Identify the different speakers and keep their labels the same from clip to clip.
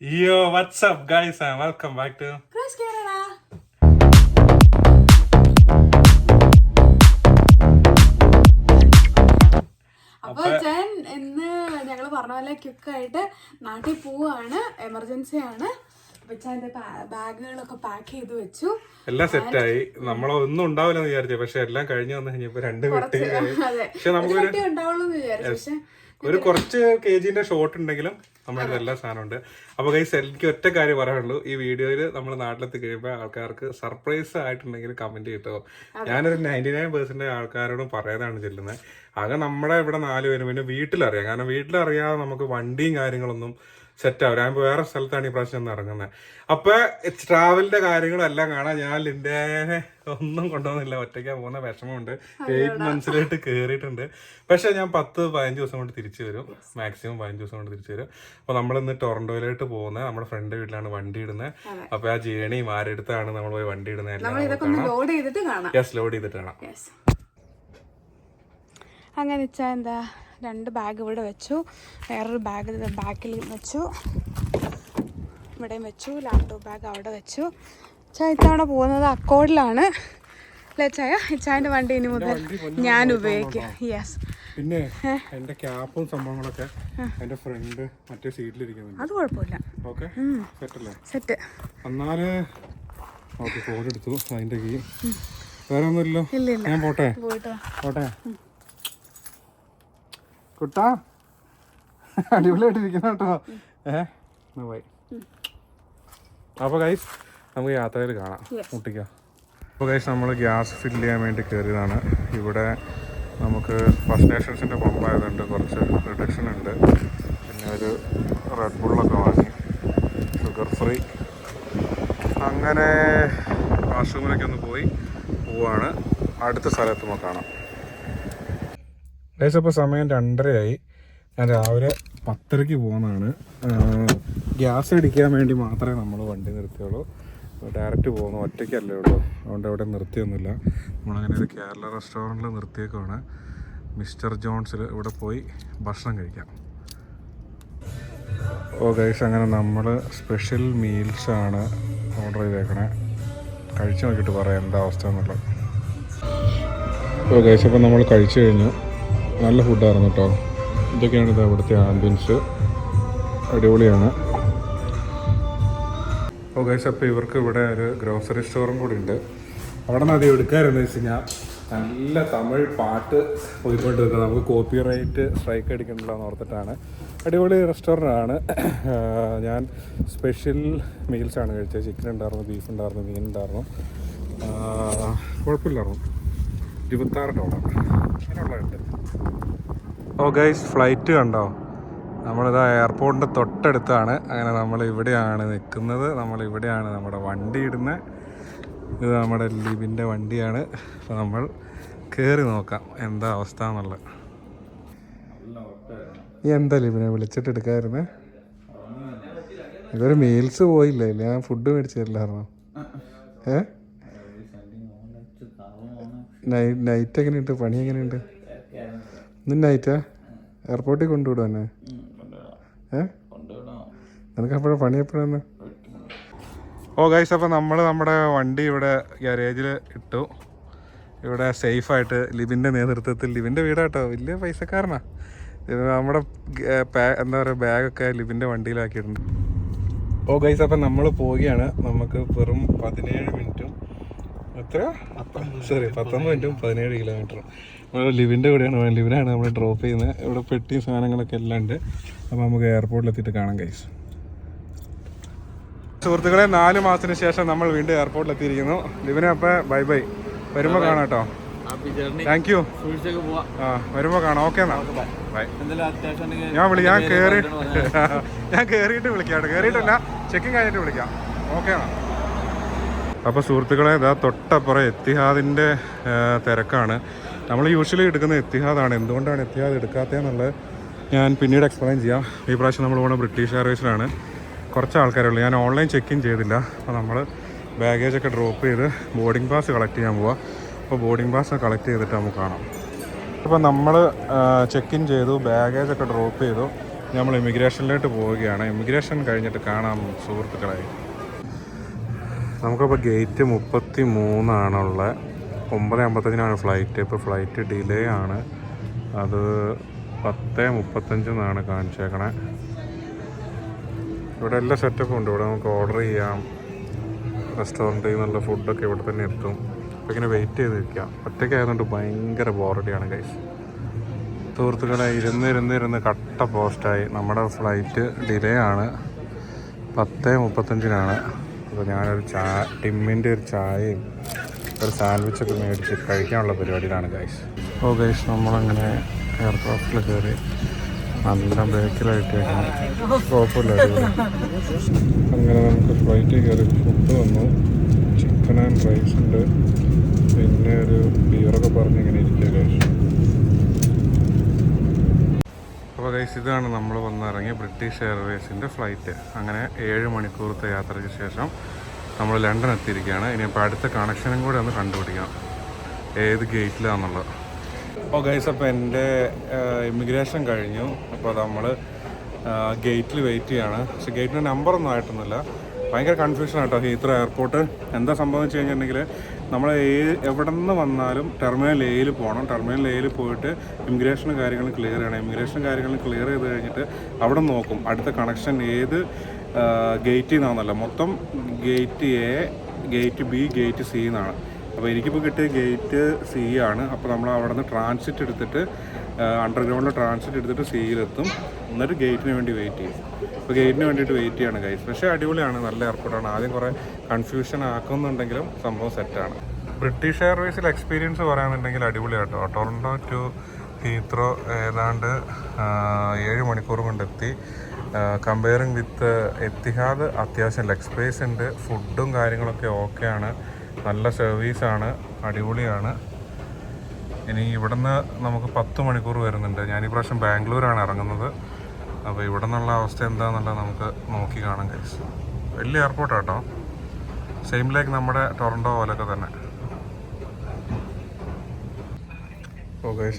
Speaker 1: Yo, what's up, guys, and welcome back to.
Speaker 2: Chris Canada. അപ്പൊ ഞാൻ ഇന്ന് ഞങ്ങൾ പറഞ്ഞ പോലെ ക്വിക്കായിട്ട് നാട്ടിൽ പോവാണ്. എമർജൻസി ആണ്. ബാഗുകളൊക്കെ പാക്ക് ചെയ്ത് വെച്ചു.
Speaker 1: എല്ലാം സെറ്റായി നമ്മളൊന്നും ഉണ്ടാവില്ലെന്ന് വിചാരിച്ചു. പക്ഷെ എല്ലാം കഴിഞ്ഞു വന്നു കഴിഞ്ഞപ്പോ രണ്ട്
Speaker 2: അതെ.
Speaker 1: പക്ഷെ
Speaker 2: കുട്ടി ഉണ്ടാവുള്ളൂ വിചാരിച്ചു. പക്ഷെ
Speaker 1: ഒരു കുറച്ച് കെ ജിന്റെ ഷോർട്ട് ഉണ്ടെങ്കിലും നമ്മുടെ എല്ലാ സാധനം ഉണ്ട് അപ്പൊ കൈസ് എനിക്ക് ഒറ്റ കാര്യം പറയാനുള്ളൂ. ഈ വീഡിയോയിൽ നമ്മൾ നാട്ടിലെത്തി കഴിയുമ്പോൾ ആൾക്കാർക്ക് സർപ്രൈസ് ആയിട്ടുണ്ടെങ്കിൽ കമന്റ് കിട്ടുമോ ഞാനൊരു നയന്റി നയൻ പെർസെന്റ് ആൾക്കാരോടും പറയാനാണ് ചെല്ലുന്നത്. ആകെ നമ്മുടെ ഇവിടെ നാല് പേരും പിന്നെ വീട്ടിലറിയാം. കാരണം വീട്ടിലറിയാതെ നമുക്ക് വണ്ടിയും കാര്യങ്ങളൊന്നും സെറ്റ് ആവും. ഞാൻ വേറെ സ്ഥലത്താണ് ഈ പ്രാവശ്യം ഇറങ്ങുന്നത് അപ്പൊ ട്രാവലിന്റെ കാര്യങ്ങളെല്ലാം കാണാൻ ഞാൻ ലിൻഡേനെ ഒന്നും കൊണ്ടുവന്നില്ല. ഒറ്റയ്ക്ക് പോകുന്ന. വിഷമമുണ്ട്. എയ്റ്റ് മന്ത്സിലായിട്ട് കയറിയിട്ടുണ്ട് പക്ഷെ ഞാൻ പത്ത് പതിനഞ്ച് ദിവസം കൊണ്ട് തിരിച്ചു വരും. മാക്സിമം പതിനഞ്ച് ദിവസം കൊണ്ട് തിരിച്ചു വരും. അപ്പൊ നമ്മൾ ഇന്ന് ടൊറന്റോയിലോട്ട് പോകുന്നത് നമ്മുടെ ഫ്രണ്ട് വീട്ടിലാണ് വണ്ടി ഇടുന്നത് അപ്പൊ ആ ജേണി ആരെടുത്താണ് നമ്മൾ പോയി വണ്ടി ഇടുന്നത് യെസ് ലോഡ് ചെയ്തിട്ട് കാണാം.
Speaker 2: അങ്ങനെ എന്താ? രണ്ട് ബാഗ് ഇവിടെ വെച്ചു. വേറൊരു ബാഗ് ബാക്കിൽ വെച്ചു. ഇവിടെയും വെച്ചു. ലാപ്ടോപ്പ് ബാഗ് അവിടെ വെച്ചു. ചായ ഇത്തവണ പോകുന്നത് അക്കോഡിലാണ് അല്ലേ ചായ? ഇച്ചായന്റെ വണ്ടി ഇനി മുതൽ ഞാൻ ഉപയോഗിക്കുക യെസ്
Speaker 1: പിന്നെ എന്റെ ക്യാപ്പും സംഭവങ്ങളൊക്കെ എന്റെ ഫ്രണ്ട് മറ്റേ സീറ്റിലിരിക്കുന്നുണ്ട്
Speaker 2: അത് കുഴപ്പമില്ല.
Speaker 1: ഓക്കെ സെറ്റല്ലേ
Speaker 2: സെറ്റ്
Speaker 1: എന്നാൽ ഓക്കെ ഫോൺ എടുത്തു. അതിന്റെ കീ വേറെ ഒന്നുമില്ലല്ലോ? ഞാൻ പോട്ടെ? പോട്ടെ? കുട്ടാ. അടിപൊളിയായിട്ടിരിക്കുന്ന കേട്ടോ. ഏഹ് പോയി. അപ്പൊ ഗൈസ് നമുക്ക് യാത്രയിൽ കാണാം. മുട്ടിക്കാം അപ്പോൾ ഗൈസ് നമ്മൾ ഗ്യാസ് ഫില്ല് ചെയ്യാൻ വേണ്ടി കയറിയതാണ് ഇവിടെ നമുക്ക് ഫസ്റ്റ് നേഷൻസിന്റെ പമ്പായതുകൊണ്ട് കുറച്ച് റിഡക്ഷൻ ഉണ്ട്. പിന്നെ ഒരു റെഡ് ബുള്ളൊക്കെ വാങ്ങി. ഷുഗർ ഫ്രീ അങ്ങനെ വാഷ്റൂമിലേക്ക് ഒന്ന് പോയി പോവാണ്. അടുത്ത സ്ഥലത്ത് നമുക്ക് കാണാം. ഗൈസ് അപ്പോൾ സമയം രണ്ടരയായി. ഞാൻ രാവിലെ പത്തരയ്ക്ക് പോകുന്നതാണ്. ഗ്യാസ് അടിക്കാൻ വേണ്ടി മാത്രമേ നമ്മൾ വണ്ടി നിർത്തിയുള്ളൂ. ഡയറക്റ്റ് പോകുന്നു. ഒറ്റയ്ക്കല്ലേ ഉള്ളൂ. അതുകൊണ്ട് അവിടെ നിർത്തിയൊന്നുമില്ല. നമ്മളങ്ങനെ ഒരു കേരള റെസ്റ്റോറന്റിൽ നിർത്തിയേക്കുവാണ്. മിസ്റ്റർ ജോൺസിൽ ഇവിടെ പോയി ഭക്ഷണം കഴിക്കാം. ഓ ഗൈസ് അങ്ങനെ നമ്മൾ സ്പെഷ്യൽ മീൽസാണ് ഓർഡർ ചെയ്തേക്കണേ. കഴിച്ചു നോക്കിയിട്ട് പറയാം എന്താ അവസ്ഥ എന്നുള്ളത്. ഓ ഗൈസ് അപ്പോൾ നമ്മൾ കഴിച്ചു കഴിഞ്ഞു. നല്ല ഫുഡായിരുന്നു കേട്ടോ ഇതൊക്കെയാണ് ഇത് അവിടുത്തെ ആംബിയൻസ് അടിപൊളിയാണ്. ഓ ഗൈസ് അപ്പോൾ ഇവർക്ക് ഇവിടെ ഒരു ഗ്രോസറി സ്റ്റോറും കൂടി ഉണ്ട്. അവിടെ നിന്ന് അത് എടുക്കാറെന്ന് വെച്ച് കഴിഞ്ഞാൽ നല്ല തമിഴ് പാട്ട് പോയിക്കൊണ്ടിരിക്കുന്നത് നമുക്ക് കോപ്പി റൈറ്റ് സ്ട്രൈക്ക് അടിക്കണ്ടല്ലോ ഓർത്തിട്ടാണ്. അടിപൊളി റെസ്റ്റോറന്റ് ആണ്. ഞാൻ സ്പെഷ്യൽ മീൽസാണ് കഴിച്ചത്. ചിക്കൻ ഉണ്ടായിരുന്നു ബീഫ് ഉണ്ടായിരുന്നു മീൻ ഉണ്ടായിരുന്നു. കുഴപ്പമില്ലായിരുന്നു. ഇരുപത്താറ് ഡോളർ. അങ്ങനെയുള്ളതുണ്ട് ഓ ഗൈസ് ഫ്ലൈറ്റ് കണ്ടോ? നമ്മളിത് എയർപോർട്ടിന്റെ തൊട്ടടുത്താണ്. അങ്ങനെ നമ്മൾ ഇവിടെയാണ് നിൽക്കുന്നത്. നമ്മൾ ഇവിടെയാണ് നമ്മുടെ വണ്ടി ഇടുന്നത് ഇത് നമ്മുടെ ലിബിന്റെ വണ്ടിയാണ്. അപ്പോൾ നമ്മൾ കയറി നോക്കാം എന്താ അവസ്ഥ എന്നുള്ളത്. ഈ എന്താ ലിബിനെ വിളിച്ചിട്ട് എടുക്കാമായിരുന്നേ ഇതൊരു മീൽസ് പോയില്ലേ? ഞാൻ ഫുഡ് മേടിച്ചു തരില്ലായിരുന്നോ? ഏ? നൈറ്റ് നൈറ്റ് എങ്ങനെയുണ്ട്? പണി എങ്ങനെയുണ്ട്? ഇന്ന് നൈറ്റാ എയർപോർട്ടിൽ കൊണ്ടുവിടും. എന്നെ ഏ നിനക്ക് അപ്പോഴാ പണി എപ്പോഴാന്ന്? ഓ ഗൈസ് അപ്പോൾ നമ്മൾ നമ്മുടെ വണ്ടി ഇവിടെ ഗ്യാരേജിൽ ഇട്ടു. ഇവിടെ സേഫായിട്ട് ലിബിന്റെ നേതൃത്വത്തിൽ. ലിബിന്റെ വീടാട്ടോ. വലിയ പൈസക്കാരനാ. നമ്മുടെ എന്താ പറയുക ബാഗൊക്കെ ലിബിന്റെ വണ്ടിയിലാക്കിയിട്ടുണ്ട്. ഓ ഗൈസ് അപ്പം നമ്മൾ പോവുകയാണ്. നമുക്ക് വെറും പതിനേഴ് മിനിറ്റും എത്ര? സോറി പത്തൊമ്പത് മിനിറ്റും പതിനേഴ് കിലോമീറ്ററും നമ്മൾ ലിവിന്റെ കൂടെയാണ്. ലിവിനാണ് നമ്മൾ ഡ്രോപ്പ് ചെയ്യുന്നത്. ഇവിടെ പെട്ടി സാധനങ്ങളൊക്കെ എല്ലാം ഉണ്ട്. അപ്പോൾ നമുക്ക് എയർപോർട്ടിൽ എത്തിയിട്ട് കാണാം കൈസ് സുഹൃത്തുക്കളെ നാല് മാസത്തിന് ശേഷം നമ്മൾ വീണ്ടും എയർപോർട്ടിൽ എത്തിയിരിക്കുന്നു. ലിവിനെ അപ്പോൾ ബൈ ബൈ വരുമ്പോൾ കാണാം കേട്ടോ. താങ്ക് യു ആ വരുമ്പോൾ കാണാം. ഓക്കെ എന്നാ? ബൈ ഞാൻ വിളി ഞാൻ കയറി. ഞാൻ കയറിയിട്ട് വിളിക്കാം കേട്ടോ. കയറിയിട്ടല്ല ചെക്കിങ് കഴിഞ്ഞിട്ട് വിളിക്കാം. ഓക്കെ എന്നാ? അപ്പോൾ സുഹൃത്തുക്കളെ ഇതാ തൊട്ടപ്പുറം എത്തിഹാദിന്റെ തിരക്കാണ്. നമ്മൾ യൂഷ്വലി എടുക്കുന്ന എത്തിഹാദാണ്. എന്തുകൊണ്ടാണ് എത്തിഹാദ് എടുക്കാത്തതെന്നുള്ളത് ഞാൻ പിന്നീട് എക്സ്പ്ലെയിൻ ചെയ്യാം. ഈ പ്രാവശ്യം നമ്മൾ പോകുന്ന ബ്രിട്ടീഷ് എയർവേസിലാണ് കുറച്ച് ആൾക്കാരേ ഉള്ളൂ ഞാൻ ഓൺലൈൻ ചെക്ക് ഇൻ ചെയ്തില്ല. അപ്പോൾ നമ്മൾ ബാഗേജ് ഒക്കെ ഡ്രോപ്പ് ചെയ്ത് ബോർഡിംഗ് പാസ് കളക്ട് ചെയ്യാൻ പോവാം. അപ്പോൾ ബോർഡിംഗ് പാസ് കളക്ട് ചെയ്തിട്ട് നമുക്ക് കാണാം. അപ്പോൾ നമ്മൾ ചെക്ക് ഇൻ ചെയ്തു ബാഗേജ് ഒക്കെ ഡ്രോപ്പ് ചെയ്തു. നമ്മൾ ഇമിഗ്രേഷനിലോട്ട് പോവുകയാണ്. ഇമിഗ്രേഷൻ കഴിഞ്ഞിട്ട് കാണാം സുഹൃത്തുക്കളെ. നമുക്കപ്പോൾ ഗേറ്റ് മുപ്പത്തി മൂന്നാണുള്ള ഒമ്പത് അമ്പത്തഞ്ചിനാണ് ഫ്ലൈറ്റ് ഇപ്പോൾ ഫ്ലൈറ്റ് ഡിലേ ആണ്. അത് പത്ത് മുപ്പത്തഞ്ചെന്നാണ് കാണിച്ചേക്കണേ. ഇവിടെ എല്ലാ സെറ്റപ്പും ഉണ്ട്. ഇവിടെ നമുക്ക് ഓർഡർ ചെയ്യാം. റെസ്റ്റോറന്റിൽ നിന്നുള്ള ഫുഡൊക്കെ ഇവിടെ തന്നെ എത്തും. അപ്പോൾ ഇങ്ങനെ വെയിറ്റ് ചെയ്ത് നിൽക്കാം. ഒറ്റയ്ക്കായതുകൊണ്ട് ഭയങ്കര ബോറടിയാണ് കൈസ് സുഹൃത്തുക്കളെ ഇരുന്ന് ഇരുന്ന് ഇരുന്ന് കട്ട പോസ്റ്റായി നമ്മുടെ ഫ്ലൈറ്റ് ഡിലേ ആണ്. പത്ത് മുപ്പത്തഞ്ചിനാണ്. അപ്പോൾ ഞാനൊരു ചാ ടിമ്മിന്റെ ഒരു ചായയും ഒരു സാൻഡ്വിച്ചൊക്കെ മേടിച്ച് കഴിക്കാനുള്ള പരിപാടിയിലാണ് ഗൈസ് ഓ ഗൈസ് നമ്മളങ്ങനെ എയർക്രാഫ്റ്റിൽ കയറി നല്ല ബേക്കിലായിട്ടേക്കണം കുഴപ്പമില്ല. അങ്ങനെ നമുക്ക് ഫ്ലൈറ്റിൽ കയറി ഫുഡ് വന്നു. ചിക്കൻ ആൻഡ് റൈസ് ഉണ്ട്. പിന്നെ ഒരു ബിയറൊക്കെ പറഞ്ഞ് ഇങ്ങനെ ഇരിക്കുക ഗൈസ് അപ്പോൾ ഗൈസ് ഇതാണ് നമ്മൾ വന്നിറങ്ങിയ ബ്രിട്ടീഷ് എയർവേസിന്റെ ഫ്ലൈറ്റ് അങ്ങനെ ഏഴ് മണിക്കൂറത്തെ യാത്രയ്ക്ക് ശേഷം നമ്മൾ ലണ്ടൻ എത്തിയിരിക്കുകയാണ്. ഇനിയിപ്പോൾ അടുത്ത കണക്ഷനും കൂടെ ഒന്ന് കണ്ടുപിടിക്കാം. ഏത് ഗേറ്റിലാണെന്നുള്ളത് അപ്പോൾ ഗൈസ് അപ്പോൾ എന്റെ ഇമിഗ്രേഷൻ കഴിഞ്ഞു. അപ്പോൾ നമ്മൾ ഗേറ്റിൽ വെയിറ്റ് ചെയ്യാണ്. പക്ഷേ ഗേറ്റിന്റെ നമ്പറൊന്നും ആയിട്ടൊന്നുമില്ല. ഭയങ്കര കൺഫ്യൂഷൻ ആട്ടോ ഹീത്രോ എയർപോർട്ട് എന്താ സംഭവം വെച്ച് കഴിഞ്ഞിട്ടുണ്ടെങ്കിൽ നമ്മൾ ഏ എവിടെ നിന്ന് വന്നാലും ടെർമിനൽ എയിൽ പോകണം ടെർമിനൽ എയിൽ പോയിട്ട് ഇമിഗ്രേഷൻ കാര്യങ്ങൾ ക്ലിയർ ചെയ്യണം. ഇമിഗ്രേഷൻ കാര്യങ്ങൾ ക്ലിയർ ചെയ്ത് കഴിഞ്ഞിട്ട് അവിടെ നോക്കും. അടുത്ത കണക്ഷൻ ഏത് ഗേറ്റിൽ നിന്നാണെന്നല്ല മൊത്തം gate A gate B gate C എന്നാണ് അപ്പോൾ എനിക്കിപ്പോൾ കിട്ടിയ ഗേറ്റ് സി ആണ്. അപ്പോൾ നമ്മൾ അവിടെ നിന്ന് ട്രാൻസിറ്റ് എടുത്തിട്ട് അണ്ടർഗ്രൗണ്ടിൽ ട്രാൻസിറ്റ് എടുത്തിട്ട് സിയിലെത്തും എന്നിട്ട് ഗേറ്റിന് വേണ്ടി വെയിറ്റ് ചെയ്യും. അപ്പോൾ ഗേറ്റിന് വേണ്ടിയിട്ട് വെയിറ്റ് ചെയ്യാണ് ഗൈസ് പക്ഷേ അടിപൊളിയാണ് നല്ല എയർപോർട്ടാണ് ആദ്യം കുറേ കൺഫ്യൂഷൻ ആക്കുന്നുണ്ടെങ്കിലും സംഭവം സെറ്റാണ് ബ്രിട്ടീഷ് എയർവേസിൽ എക്സ്പീരിയൻസ് പറയാന്നുണ്ടെങ്കിൽ അടിപൊളിയാട്ടോ. ടൊറന്റോ ടു ഹീത്രോ ഏതാണ്ട് ഏഴ് മണിക്കൂർ കൊണ്ടെത്തി. കമ്പയറിങ് വിത്ത് എത്തിഹാദ് അത്യാവശ്യം ലെഗ് സ്പേസ് ഉണ്ട്. ഫുഡും കാര്യങ്ങളൊക്കെ ഓക്കെയാണ് നല്ല സർവീസാണ് അടിപൊളിയാണ്. ഇനി ഇവിടുന്ന് നമുക്ക് പത്ത് മണിക്കൂർ വരുന്നുണ്ട്. ഞാൻ ഈ പ്രാവശ്യം ബാംഗ്ലൂരാണ് ഇറങ്ങുന്നത്. അപ്പോൾ ഇവിടെ നിന്നുള്ള അവസ്ഥ എന്താണെന്നുള്ളത് നമുക്ക് നോക്കി കാണാം കഴിച്ചു വലിയ എയർപോർട്ടാട്ടോ സെയിം ലൈക്ക് നമ്മുടെ ടൊറൻഡോ പോലൊക്കെ തന്നെ.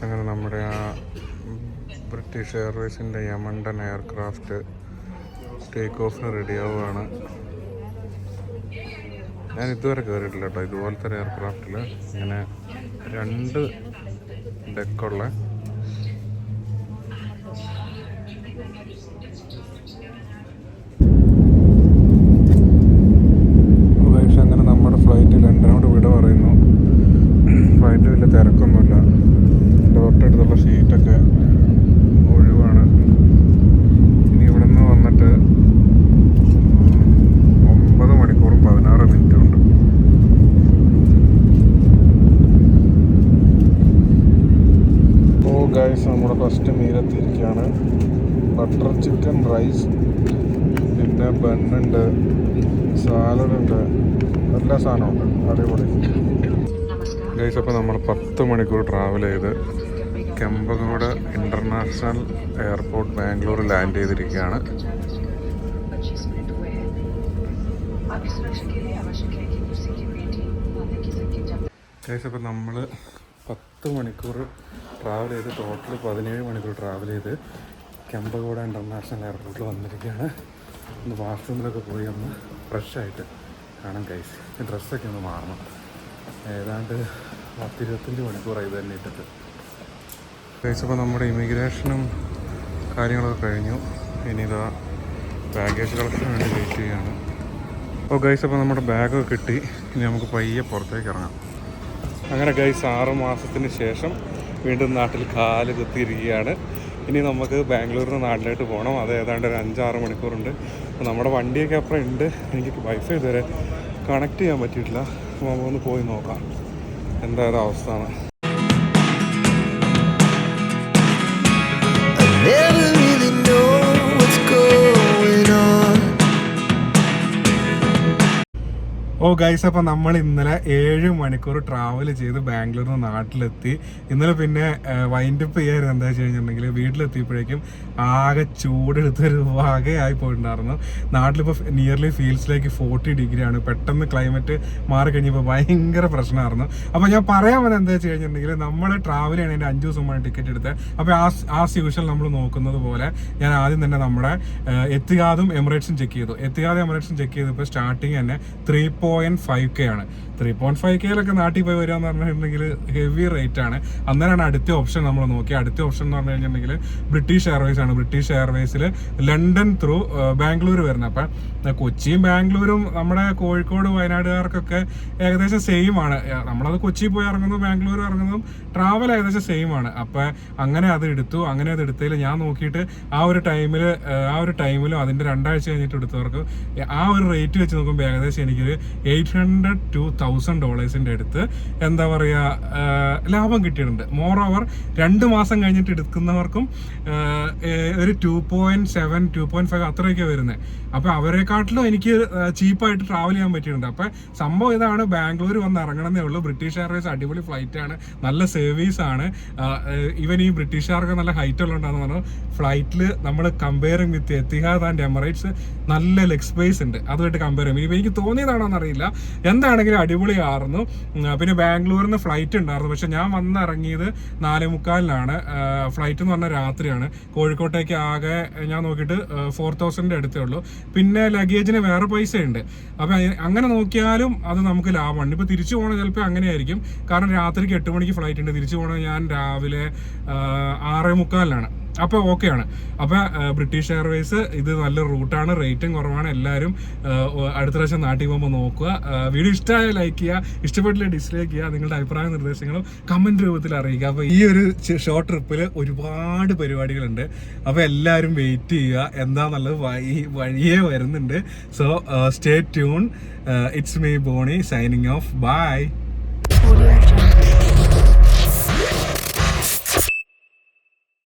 Speaker 1: അങ്ങനെ നമ്മുടെ ആ ബ്രിട്ടീഷ് എയർവേസിന്റെ യമണ്ടൻ എയർക്രാഫ്റ്റ് ടേക്ക് ഓഫിന് റെഡി ആവുകയാണ്. ഞാൻ ഇതുവരെ കയറിയിട്ടില്ല കേട്ടോ. ഇതുപോലത്തെ ഒരു എയർക്രാഫ്റ്റിൽ ഇങ്ങനെ രണ്ട് ഡെക്കുള്ള ഉപേക്ഷ അങ്ങനെ നമ്മുടെ ഫ്ലൈറ്റ് ലണ്ടനോട് വിട പറയുന്നു ഫ്ലൈറ്റ് വലിയ തിരക്കൊന്നുമില്ല എന്റെ തൊട്ടടുത്തുള്ള ഷീറ്റൊക്കെ ഒഴിവാണ് ഇനി ഇവിടെ നിന്ന് വന്നിട്ട് ഒമ്പത് മണിക്കൂറും പതിനാറ് മിനിറ്റും ഉണ്ട് ഓ ഗൈസ് നമ്മുടെ ഫസ്റ്റ് മീലെത്തിയിരിക്കുകയാണ് ബട്ടർ ചിക്കൻ റൈസ് പിന്നെ ബണ്ണുണ്ട് സാലഡുണ്ട് എല്ലാ സാധനമുണ്ട്. അതേപോലെ ഗൈസ് അപ്പോൾ നമ്മൾ പത്ത് മണിക്കൂർ ട്രാവൽ ചെയ്ത് Kempegowda international airport Bangalore land ചെയ്തിരിക്കുകയാണ്. ഗൈസ് അപ്പോൾ നമ്മൾ പത്ത് മണിക്കൂർ ട്രാവൽ ചെയ്ത് ടോട്ടൽ പതിനേഴ് മണിക്കൂർ ട്രാവൽ ചെയ്ത് കെമ്പകോട ഇന്റർനാഷണൽ എയർപോർട്ടിൽ വന്നിരിക്കുകയാണ് ഒന്ന് വാഷ്റൂമിലൊക്കെ പോയി ഒന്ന് ഫ്രഷായിട്ട് കാണാം ഗൈസ് ഡ്രസ്സൊക്കെ ഒന്ന് മാറണം. ഏതാണ്ട് പത്തിരുപത്തഞ്ച് മണിക്കൂറായി ഇത് തന്നെ ഇട്ടിട്ട്. കഴിച്ചപ്പോൾ നമ്മുടെ ഇമിഗ്രേഷനും കാര്യങ്ങളൊക്കെ കഴിഞ്ഞു. ഇനി ഇതാ ബാഗേജ് കളക്ഷന് വേണ്ടി വെയിറ്റ് ചെയ്യുകയാണ് അപ്പോൾ ഗൈസ് അപ്പോൾ നമ്മുടെ ബാഗൊക്കെ കിട്ടി. ഇനി നമുക്ക് പയ്യെ പുറത്തേക്ക് ഇറങ്ങാം. അങ്ങനെ ഗൈസ് ആറ് മാസത്തിന് ശേഷം വീണ്ടും നാട്ടിൽ കാൽ കുത്തിയിരിക്കുകയാണ്. ഇനി നമുക്ക് ബാംഗ്ലൂരിൽ നിന്ന് നാട്ടിലോട്ട് പോകണം. അത് ഏതാണ്ട് ഒരു അഞ്ചാറ് മണിക്കൂറുണ്ട്. അപ്പോൾ നമ്മുടെ വണ്ടിയൊക്കെ അപ്പുറം ഉണ്ട്. എനിക്ക് വൈഫൈ ഇതുവരെ കണക്ട് ചെയ്യാൻ പറ്റിയിട്ടില്ല. അപ്പോൾ നമുക്കൊന്ന് പോയി നോക്കാം. എന്തായാലും അവസ്ഥ ഓ ഗൈസ് അപ്പൊ നമ്മൾ ഇന്നലെ ഏഴ് മണിക്കൂർ ട്രാവൽ ചെയ്ത് ബാംഗ്ലൂരിൽ നിന്ന് നാട്ടിലെത്തി. ഇന്നലെ പിന്നെ വൈൻഡപ്പ് ചെയ്യാൻ എന്താ വെച്ച് കഴിഞ്ഞിട്ടുണ്ടെങ്കിൽ വീട്ടിലെത്തിയപ്പോഴേക്കും ആകെ ചൂടെടുത്തൊരു വകയായി പോയിട്ടുണ്ടായിരുന്നു. നാട്ടിലിപ്പോൾ നിയർലി ഫീൽഡ്സിലേക്ക് ഫോർട്ടി ഡിഗ്രി ആണ്. പെട്ടെന്ന് ക്ലൈമറ്റ് മാറി കഴിഞ്ഞപ്പോൾ ഭയങ്കര പ്രശ്നമായിരുന്നു. അപ്പോൾ ഞാൻ പറയാൻ വന്നത് എന്താ വെച്ച് കഴിഞ്ഞിട്ടുണ്ടെങ്കിൽ നമ്മൾ ട്രാവൽ ചെയ്യണതിന്റെ അഞ്ച് ദിവസം മുമ്പ് ടിക്കറ്റ് എടുത്തത്. അപ്പോൾ ആ ആസ് യൂഷ്വൽ നമ്മൾ നോക്കുന്നത് പോലെ ഞാൻ ആദ്യം തന്നെ നമ്മുടെ എത്തിയാതും എമിറേറ്റ്സും ചെക്ക് ചെയ്തു. എത്തിയാതും എമിറേറ്റ്സും ചെക്ക് ചെയ്തപ്പോൾ സ്റ്റാർട്ടിങ് തന്നെ ത്രീ പോയിന്റ് ഫൈവ് കെ ആണ്. ത്രീ പോയിന്റ് ഫൈവ് കെയിലൊക്കെ നാട്ടിൽ പോയി വരിക എന്ന് പറഞ്ഞിട്ടുണ്ടെങ്കിൽ ഹെവി റേറ്റ് ആണ്. അന്നേരമാണ് അടുത്ത ഓപ്ഷൻ നമ്മൾ നോക്കി അടുത്ത ഓപ്ഷൻ എന്ന് പറഞ്ഞു കഴിഞ്ഞിട്ടുണ്ടെങ്കിൽ ബ്രിട്ടീഷ് എയർവേസ് ആണ്. ബ്രിട്ടീഷ് എയർവേസിൽ ലണ്ടൻ ത്രൂ ബാംഗ്ലൂർ വരുന്നത് അപ്പം കൊച്ചിയും ബാംഗ്ലൂരും നമ്മുടെ കോഴിക്കോട് വയനാടുകാർക്കൊക്കെ ഏകദേശം സെയിം ആണ്. നമ്മളത് കൊച്ചി പോയി ഇറങ്ങുന്നു ബാംഗ്ലൂർ ഇറങ്ങുന്നതും ട്രാവൽ ഏകദേശം സെയിം ആണ്. അപ്പം അങ്ങനെ അത് എടുത്തു. അങ്ങനെ അത് എടുത്തതിൽ ഞാൻ നോക്കിയിട്ട് ആ ഒരു ടൈമിൽ ആ ഒരു ടൈമിലും അതിന്റെ രണ്ടാഴ്ച കഴിഞ്ഞിട്ട് എടുത്തവർക്ക് ആ ഒരു റേറ്റ് വെച്ച് നോക്കുമ്പോൾ ഏകദേശം എനിക്കൊരു എയ്റ്റ് ഹൺഡ്രഡ് ടു തൗസൻഡ് ഡോളേഴ്സിന്റെ അടുത്ത് എന്താ പറയുക ലാഭം കിട്ടിയിട്ടുണ്ട്. മോർ ഓവർ രണ്ട് മാസം കഴിഞ്ഞിട്ട് എടുക്കുന്നവർക്കും ഒരു two point seven two point five അത്രയൊക്കെ വരുന്നത് അപ്പോൾ അവരെക്കാട്ടിലും എനിക്ക് ചീപ്പായിട്ട് ട്രാവൽ ചെയ്യാൻ പറ്റിയിട്ടുണ്ട്. അപ്പോൾ സംഭവം ഇതാണ് ബാംഗ്ലൂർ വന്ന് ഇറങ്ങണമെന്നേ ഉള്ളൂ. ബ്രിട്ടീഷ് എയർവേസ് അടിപൊളി ഫ്ലൈറ്റ് ആണ്. നല്ല സർവീസ് ആണ്. ഈവൻ ഈ ബ്രിട്ടീഷുകാർക്ക് നല്ല ഹൈറ്റ് ഉള്ളതുകൊണ്ടാന്ന് പറഞ്ഞു. ഫ്ലൈറ്റിൽ നമ്മൾ comparing with Etihad and Emirates നല്ല ലെഗ് സ്പേസ് ഉണ്ട്. അതുമായിട്ട് കമ്പയർ ചെയ്യും. എനിക്ക് തോന്നിയതാണോ എന്നറിയില്ല എന്താണെങ്കിലും അടിപൊളിയായിരുന്നു പിന്നെ ബാംഗ്ലൂരിൽ നിന്ന് ഫ്ലൈറ്റ് ഉണ്ടായിരുന്നു. പക്ഷെ ഞാൻ വന്നിറങ്ങിയത് നാലേ മുക്കാലിനാണ് ഫ്ലൈറ്റ് എന്ന് പറഞ്ഞാൽ രാത്രിയാണ്. കോഴിക്കോട്ടേക്ക് ആകെ ഞാൻ നോക്കിയിട്ട് ഫോർ തൗസൻഡിന്റെ അടുത്തേ ഉള്ളൂ. പിന്നെ ലഗേജിന് വേറെ പൈസ ഉണ്ട് അപ്പം അങ്ങനെ നോക്കിയാലും അത് നമുക്ക് ലാഭമാണ്. ഇപ്പോൾ തിരിച്ചു പോകണത് ചിലപ്പോൾ അങ്ങനെയായിരിക്കും. കാരണം രാത്രിക്ക് എട്ട് മണിക്ക് ഫ്ലൈറ്റ് ഉണ്ട്. തിരിച്ചു പോകണത് ഞാൻ രാവിലെ ആറേ മുക്കാലിനാണ് അപ്പോൾ ഓക്കെയാണ് അപ്പോൾ ബ്രിട്ടീഷ് എയർവേസ് ഇത് നല്ല റൂട്ടാണ് റേറ്റും കുറവാണ്. എല്ലാവരും അടുത്ത പ്രാവശ്യം നാട്ടിൽ പോകുമ്പോൾ നോക്കുക. വീഡിയോ ഇഷ്ടമായ ലൈക്ക് ചെയ്യുക ഇഷ്ടപ്പെട്ടില്ല ഡിസ്ലൈക്ക് ചെയ്യുക നിങ്ങളുടെ അഭിപ്രായ നിർദ്ദേശങ്ങളും കമന്റ് രൂപത്തിൽ അറിയിക്കുക. അപ്പോൾ ഈ ഒരു ഷോർട്ട് ട്രിപ്പിൽ ഒരുപാട് പരിപാടികളുണ്ട്. അപ്പോൾ എല്ലാവരും വെയിറ്റ് ചെയ്യുക. എന്താന്നുള്ളത് വഴി വഴിയേ വരുന്നുണ്ട്. So stay tune it's me Bony signing off bye